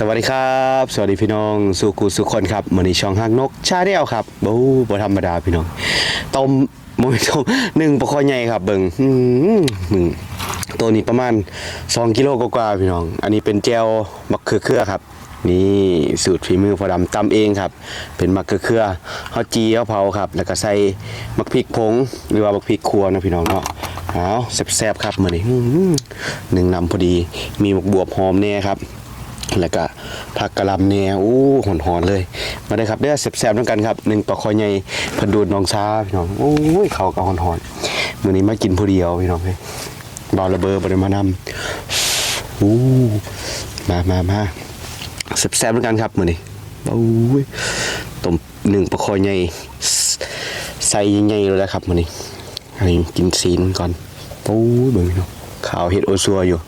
สวัสดีครับ สวัสดีพี่น้องสุกูสุคนครับมือนี้ช่องฮักนกชาเดียวครับบูบ่ธรรมดาพี่น้องต้มโมยต้มหนึ่งปลาคอใหญ่ครับเบิ่งอื้อหนึ่งตัวนี้ประมาณ 2 กิโลกว่าพี่น้อง อันนี้เป็นแจวมักเขือเครือครับ นี่สูตรฝีมือพอดำตำเองครับ เป็นมักเขือเครือเฮาจีเฮาเผาครับ แล้วก็ใส่มักพริกผงหรือว่ามักพริกขัวนะพี่น้องเนาะเอาแซ่บๆครับมือนี้หนึ่งนำพอดีมีหมกบวบหอมแน่ครับ แล้วก็ผักกะหล่ำเนี่ยอู้หอนหอนๆเลย มาได้ครับเด้อแซ่บๆด้วยกันครับหนึ่งปลาคอยใหญ่พันดูดน้องชาพี่น้องโอ้ยเขาก็หอนหอนมื้อนี้มากินผู้เดียวพี่น้องเฮ้ยบาระเบอร์บ่ได้มานำอู้มามามาแซ่บๆด้วยกันครับมื้อนี้โอ้ยต้มหนึ่งปลาคอยใหญ่ใส่ใหญ่ๆเลยนะครับมื้อนี้อันนี้กินซีนก่อนโอ้ยเบิ่งพี่น้องขาวเฮ็ดโอซัวอยู่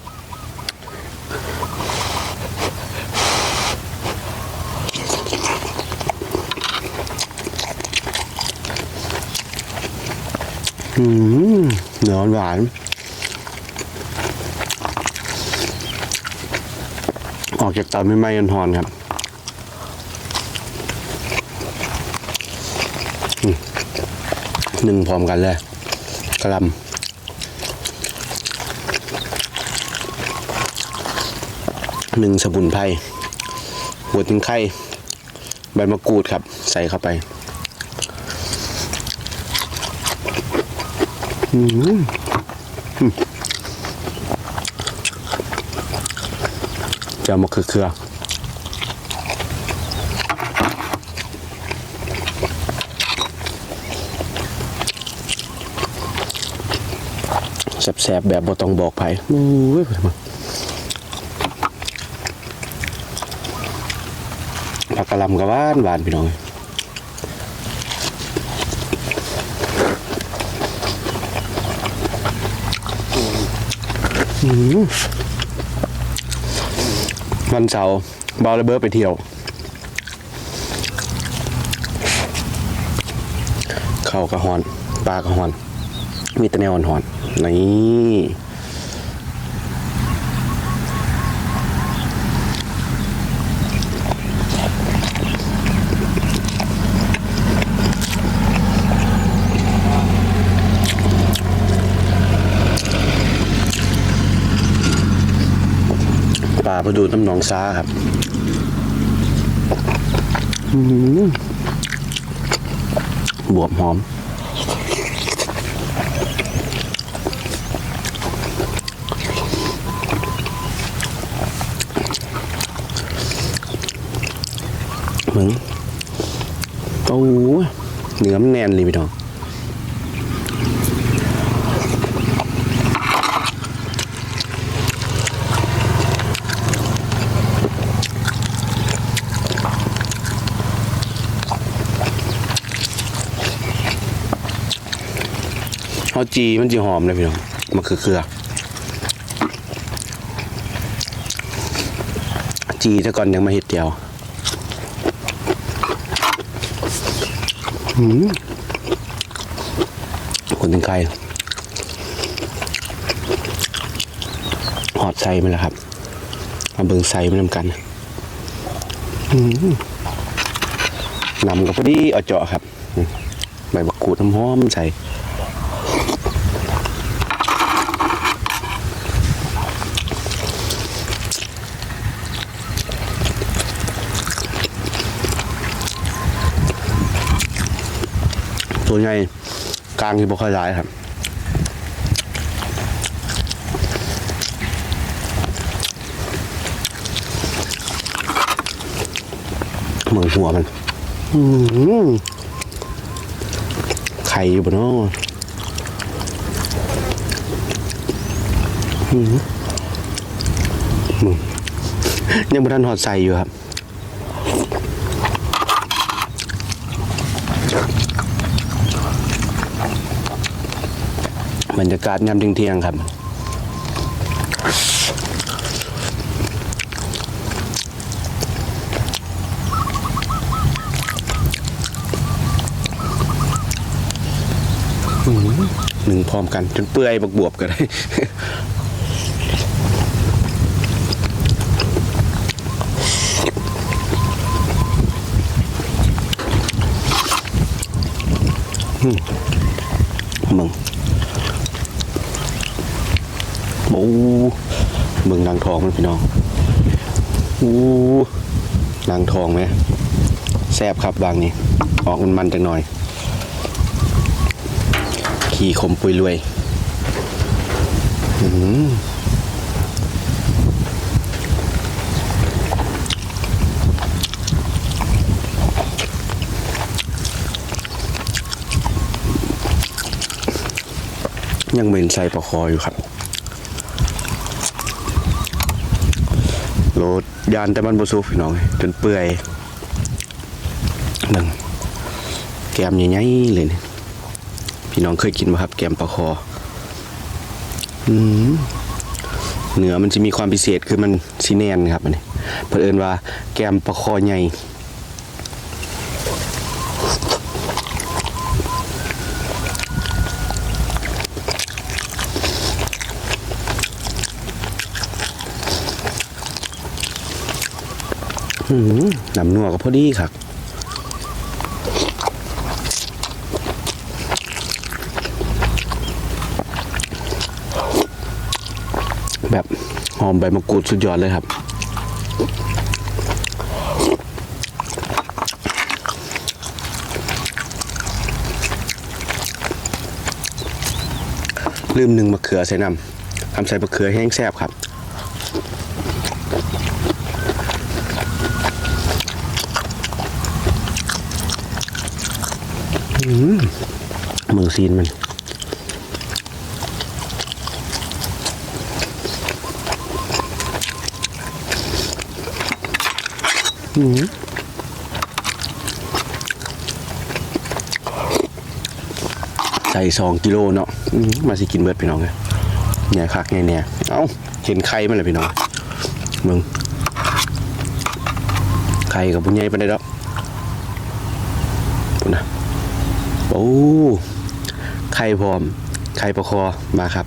อืมเนื้อหวาน ออกจากเตาไม่ไหม้ยันหอนครับหนึ่งพร้อมกันเลยกระลำหนึ่งสมุนไพรหัวติงไข่ใบมะกรูดครับ ใส่เข้าไป จะมาคือเครือแสบๆแบบบ่ต้องบอกไผโอ้ยมาผักกะหล่ำกะหวานหวานพี่น้องเอ้ย วันเสาร์บาร์เบิดไปเที่ยว เข้าวกระหอน ปลากระหอน มีตะแนวหอนๆนี่ ปลาประดูน้ำหนองซ้าครับบวบหอมเหมือนโอ้ยเนื้อมันแน่นเลยพี่น้อง ข้าวจีมันจะหอมเลยพี่น้องมันคือเครือจีแต่ก่อนยังมาเห็ดเดียวคนถึงใครหอดใส่มันแล้วครับมาเบิ่งใส่มันนำกันอื้อหือนำกับพอดีเอาเจาะครับอืมใบบักกูดน้ำหอมใส่ ตัวใหญ่กลางที่บ่ค่อยร้ายครับเหมือนหัวมันอื้อหือไข่อยู่บนน้ออื้อหืองยังไม่ทันหอดใส่อยู่ครับ บรรยากาศยามเที่ยงๆครับหนึ่งพร้อมกันจนเปื่อยบบวบกันเลยมึง โอ้เมึงนางทองมันพี่น้องโอ้นางทองไหมแซบครับบางนี้ออกมันมันๆจังหน่อย ขี่ขมปุยรวยอืมยังเป็นใส่ปลาคออยู่ครับ โลดยานแต่มันบสุกพี่น้องจนเปื่อยดังแกมใหญ่ๆเลยนี่พี่น้องเคยกินไหมครับแกมปลาคออืมเนื้อมันจะมีความพิเศษคือมันสีแนนครับอันนี้เพื่นเอนว่าแกมปลาคอใหญ่ น้ำนัวก็พอดีครับแบบหอมใบมะกรูดสุดยอดเลยครับ ลืมหนึ่งมะเขือใส่น้ำทำใส่มะเขือแห้งแซ่บครับ มือซีนมันใส่สองกิโลเนาะมาสิกินเบิดพี่น้องเลยเนี่ยคักเนี่ยเนี่ยเอ้าเห็นไข่มันเลยพี่น้องมึงไข่กับปุ้งใหญ่ไปได้ดอกปุ่นนะ อ้ไข่พร้อม ไข่ประคอมาครับ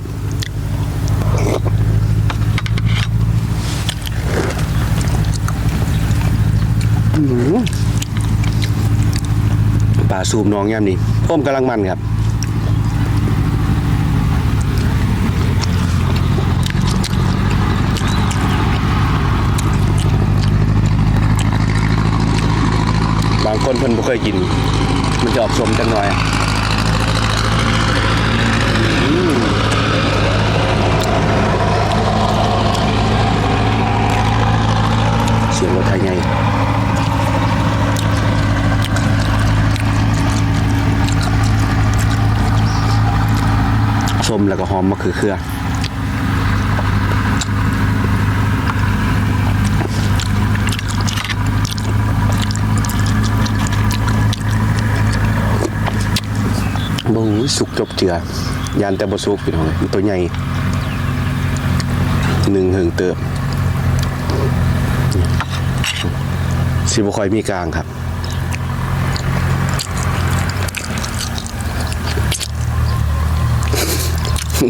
ป่าสูบน้องย่ำนี่พ่มกำลังมันครับบางคนเพิ่นบ่เคยกิน มันจะออกสมจังหน่อยเสียงรถไทยไงส้มแล้วก็หอมมะเขือเครือ บ่หูสุกจบเจือยานแต่บ่สุกพี่น้องมันตัวใหญ่หนึ่งหึงเติบสิบ่ค่อยมีกลางครับ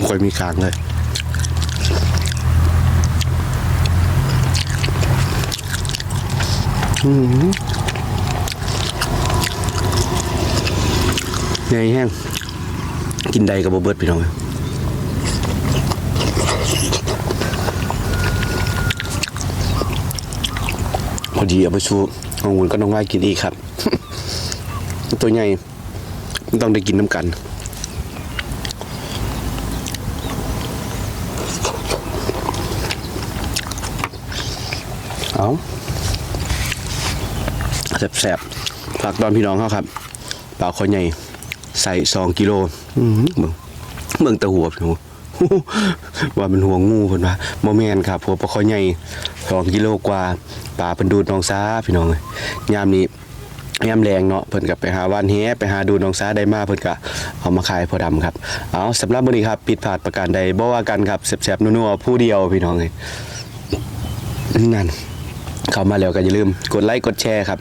ค่อยมีกลางเลยใหญ่แห้ง กินใดกับบเบิดพี่น้องพอดีเอาไปชูของุ่นก็น้องไล่กินอีกครับ ตัวใหญ่มันต้องได้กินน้ำกันเอาแสบๆฝากตอนพี่น้องเขาครับปลาคอใหญ่ ใส่สองกิโลเมืองเมืองตะหัวพี่ว่ามันห่วงูเพิ่นว่าบ่แม่นครับเพราะปลาคอใหญ่สองกิโลกว่าปลาเพิ่นดูดน้องซาพี่น้องยามนี้ยามแรงเนาะเพิ่นก็ไปหาว่านแฮไปหาดูดน้องซาได้มาเพิ่นก็เอามาขายพอดำครับเอาสำหรับมื้อนี้ครับผิดพลาดประการใดบ่ว่ากันครับแซ่บๆนัวๆผู้เดียวพี่น้องเอ้ยนั่นเข้ามาแล้วก็อย่าลืมกดไลค์กดแชร์ครับ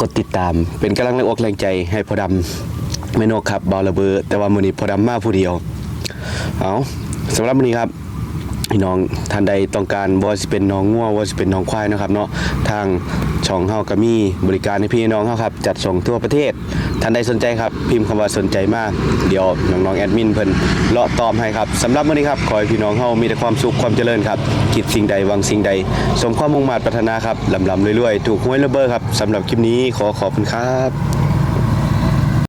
กดติดตาม เป็นกำลังแรงอกแรงใจให้พอดำไม่นกครับบอลระเบอร์แต่ว่ามือนี้พอดำมาผู้เดียว เอาสำหรับมือนี้ครับ พี่น้องท่านใดต้องการบ่ว่าสิเป็นน้องงัวบ่ว่าสิเป็นน้องควายนะครับเนาะทางช่องเฮาก็มีบริการให้พี่น้องเฮาครับ จัดส่งทั่วประเทศ ท่านใดสนใจครับ พิมพ์คำว่าสนใจมาก เดี๋ยวน้องๆแอดมินเพิ่นเลาะตอบให้ครับสำหรับมื้อนี้ครับขอให้พี่น้องเฮามีแต่ความสุขความเจริญครับคิดสิ่งใดวังสิ่งใด สมความมุ่งมั่นปรารถนาครับลำๆรวยๆ ถูกหวยระเบ้อครับสำหรับคลิปนี้ขอขอบคุณครับ